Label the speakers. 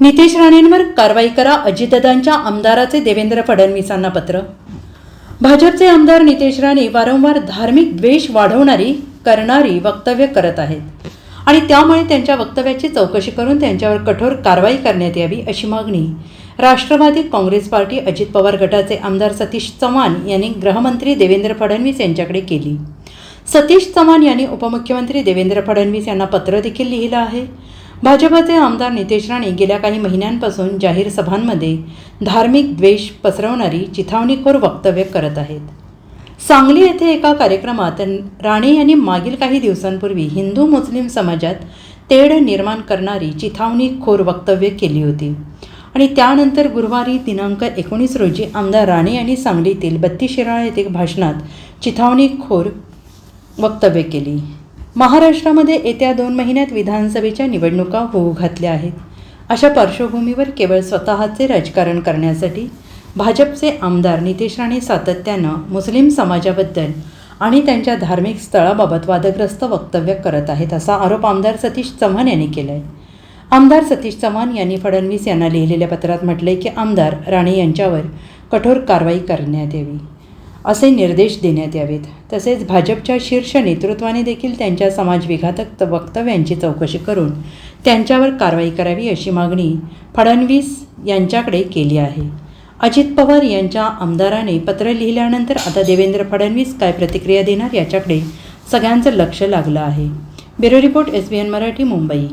Speaker 1: नितेश राणेंवर कारवाई करा अजितदादांच्या आमदाराचे देवेंद्र फडणवीसांना पत्र. भाजपचे आमदार नितेश राणे वारंवार धार्मिक द्वेष वाढवणारी करणारी वक्तव्य करत आहेत. आणि त्यामुळे त्यांच्या वक्तव्याची चौकशी करून त्यांच्यावर कठोर कारवाई करण्यात यावी अशी मागणी राष्ट्रवादी काँग्रेस पार्टी अजित पवार गटाचे आमदार सतीश चव्हाण यांनी गृहमंत्री देवेंद्र फडणवीस यांच्याकडे केली. सतीश चव्हाण यांनी उपमुख्यमंत्री देवेंद्र फडणवीस यांना पत्र देखील लिहिलं आहे. भाजपचे आमदार नितेश राणे गेल्या काही महिन्यांपासून जाहीर सभांमध्ये धार्मिक द्वेष पसरवणारी चिथावणीखोर वक्तव्य करत आहेत. सांगली येथे एका कार्यक्रमात राणे यांनी मागील काही दिवसांपूर्वी हिंदू मुस्लिम समाजात तेढ निर्माण करणारी चिथावणीखोर वक्तव्य केली होती. आणि त्यानंतर गुरुवारी दिनांक एकोणीस रोजी आमदार राणे यांनी सांगलीतील बत्तीशिराळा येथे भाषणात चिथावणीखोर वक्तव्य केली. महाराष्ट्रामध्ये येत्या दोन महिन्यात विधानसभेच्या निवडणुका होऊ घातल्या आहेत. अशा पार्श्वभूमीवर केवळ स्वतःचे राजकारण करण्यासाठी भाजपचे आमदार नितेश राणे सातत्यानं मुस्लिम समाजाबद्दल आणि त्यांच्या धार्मिक स्थळाबाबत वादग्रस्त वक्तव्य करत आहेत असा आरोप आमदार सतीश चव्हाण यांनी केला आहे आमदार सतीश चव्हाण यांनी फडणवीस यांना लिहिलेल्या पत्रात म्हटलंय की आमदार राणे यांच्यावर कठोर कारवाई करण्यात यावी. असे निर्देश देण्यात यावेत. तसेच भाजपच्या शीर्ष नेतृत्वाने देखील त्यांच्या समाजविघातक वक्तव्यांची चौकशी करून त्यांच्यावर कारवाई करावी अशी मागणी फडणवीस यांच्याकडे केली आहे. अजित पवार यांच्या आमदाराने पत्र लिहिल्यानंतर आता देवेंद्र फडणवीस काय प्रतिक्रिया देणार याच्याकडे सगळ्यांचं लक्ष लागलं आहे. Bureau report S B N Marathi Mumbai.